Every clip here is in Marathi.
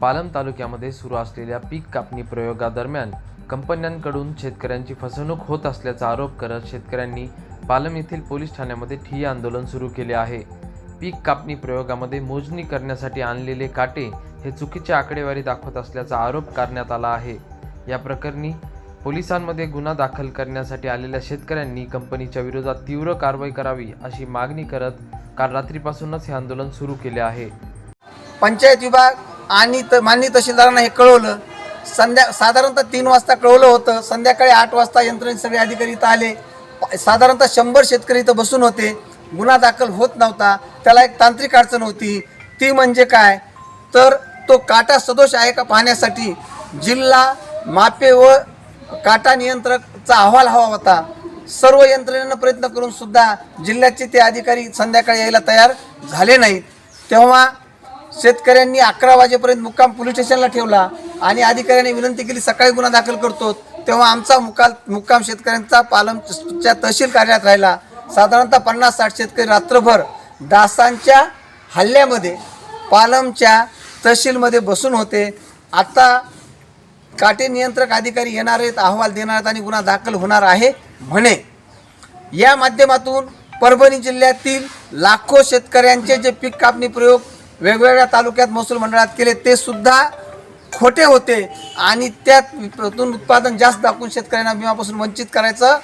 पालम तालुक्यामध्ये सुरू असलेल्या पीक कापणी प्रयोगादरम्यान कंपन्यांकडून शेतकऱ्यांची फसवणूक होत असल्याचा आरोप करत शेतकऱ्यांनी पालम येथील पोलीस ठाण्यामध्ये ठिय्या आंदोलन सुरू केले आहे. पीक कापणी प्रयोगामध्ये मोजणी करण्यासाठी आणलेले काटे हे चुकीची आकडेवारी दाखवत असल्याचा आरोप करण्यात आला आहे. या प्रकरणी पोलिसांमध्ये गुन्हा दाखल करण्यासाठी आलेल्या शेतकऱ्यांनी कंपनीच्या विरोधात तीव्र कारवाई करावी अशी मागणी करत काल रात्रीपासूनच हे आंदोलन सुरू केले आहे. पंचायत विभाग आणि त माननीय तहसीलदारांना हे कळवलं. संध्या साधारणतः तीन वाजता कळवलं होतं. संध्याकाळी आठ वाजता यंत्रणेचे सगळे अधिकारी इथं आले. साधारणतः शंभर शेतकरी इथं बसून होते. गुन्हा दाखल होत नव्हता. त्याला एक तांत्रिक अडचण होती. ती म्हणजे काय? तर तो काटा सदोष आहे का पाहण्यासाठी जिल्हा मापे व काटा नियंत्रकचा अहवाल हवा होता. सर्व यंत्रणेनं प्रयत्न करून सुद्धा जिल्ह्याचे ते अधिकारी संध्याकाळी यायला तयार झाले नाहीत. तेव्हा शेतकऱ्यांनी अकरा वाजेपर्यंत मुक्काम पोलीस स्टेशनला ठेवला आणि अधिकाऱ्यांनी विनंती केली सकाळी गुन्हा दाखल करतो. तेव्हा आमचा मुकाल मुक्काम शेतकऱ्यांचा पालमच्या तहसील कार्यालयात राहिला. साधारणतः पन्नास साठ शेतकरी रात्रभर डासांच्या हल्ल्यामध्ये पालमच्या तहसीलमध्ये बसून होते. आता काटे नियंत्रक अधिकारी येणार आहेत अहवाल देणार आहेत आणि गुन्हा दाखल होणार आहे म्हणे. या माध्यमातून परभणी जिल्ह्यातील लाखो शेतकऱ्यांचे जे पीक कापणी प्रयोग वेगवेगळ्या तालुक्यात महसूल मंडळात केले ते सुद्धा खोटे होते. आणि त्यातून उत्पादन जास्त दाखवून शेतकऱ्यांना विमापासून वंचित करायचं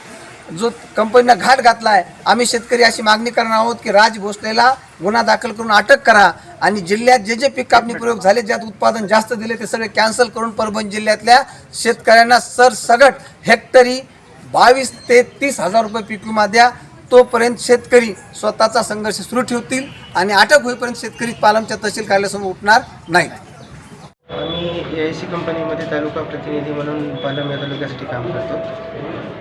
जो कंपनीनं घाट घातला आहे आम्ही शेतकरी अशी मागणी करणार आहोत की राज भोसलेला गुन्हा दाखल करून अटक करा. आणि जिल्ह्यात जे जे पीक कापणी प्रयोग झाले ज्यात उत्पादन जास्त दिले ते सगळे कॅन्सल करून परभणी जिल्ह्यातल्या शेतकऱ्यांना सरसगट हेक्टरी बावीस ते तीस हजार रुपये पीक विमा द्या. तोपर्यंत शेतकरी स्वतःचा संघर्ष सुरू ठेवतील आणि अटक होईपर्यंत शेतकरी पालमच्या तहसील कार्यालयासमोर उठणार नाही आम्ही ए आय सी कंपनीमध्ये तालुका प्रतिनिधी म्हणून पालम या तालुक्यासाठी काम करतो.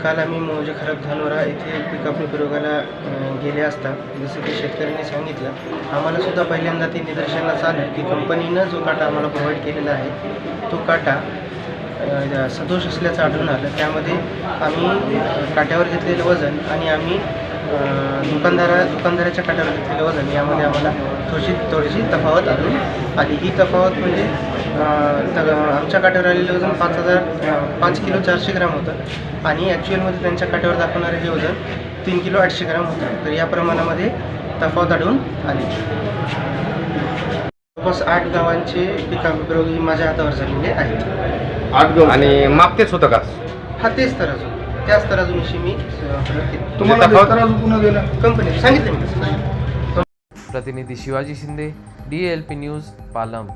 काल आम्ही मौजे खराब धानोरा येथे पिकापणी प्रयोगाला गेले असता जसं की शेतकऱ्यांनी सांगितलं आम्हाला सुद्धा पहिल्यांदा ते निदर्शनास आलं की कंपनीनं जो काटा आम्हाला प्रोव्हाइड केलेला आहे तो काटा सदोष असल्याचं आढळून आलं. त्यामध्ये आम्ही काट्यावर घेतलेलं वजन आणि आम्ही दुकानदारा दुकानदाराच्या काट्यावर घेतलेलं वजन. यामध्ये आम्हाला थोडीशी थोडीशी तफावत आली. ही तफावत म्हणजे तर आमच्या काट्यावर आलेलं वजन पाच हजार पाच किलो चारशे ग्राम होतं. आणि ॲक्च्युअलमध्ये त्यांच्या काट्यावर दाखवणारे हे वजन तीन किलो आठशे ग्राम होतं. तर या प्रमाणामध्ये तफावत आढळून आली. जवळपास आठ गावांचे पिकाप्रयोग ही माझ्या हातावर झालेले आहेत. आठ गाव आणि माप तेच होतं का? हा तेच तराजू त्याच तराजूनिशी मी तुम्हाला तक्रार पुन्हा गेला कंपनी सांगितलं मी. प्रतिनिधी Shivaji Shinde D L P News Palam.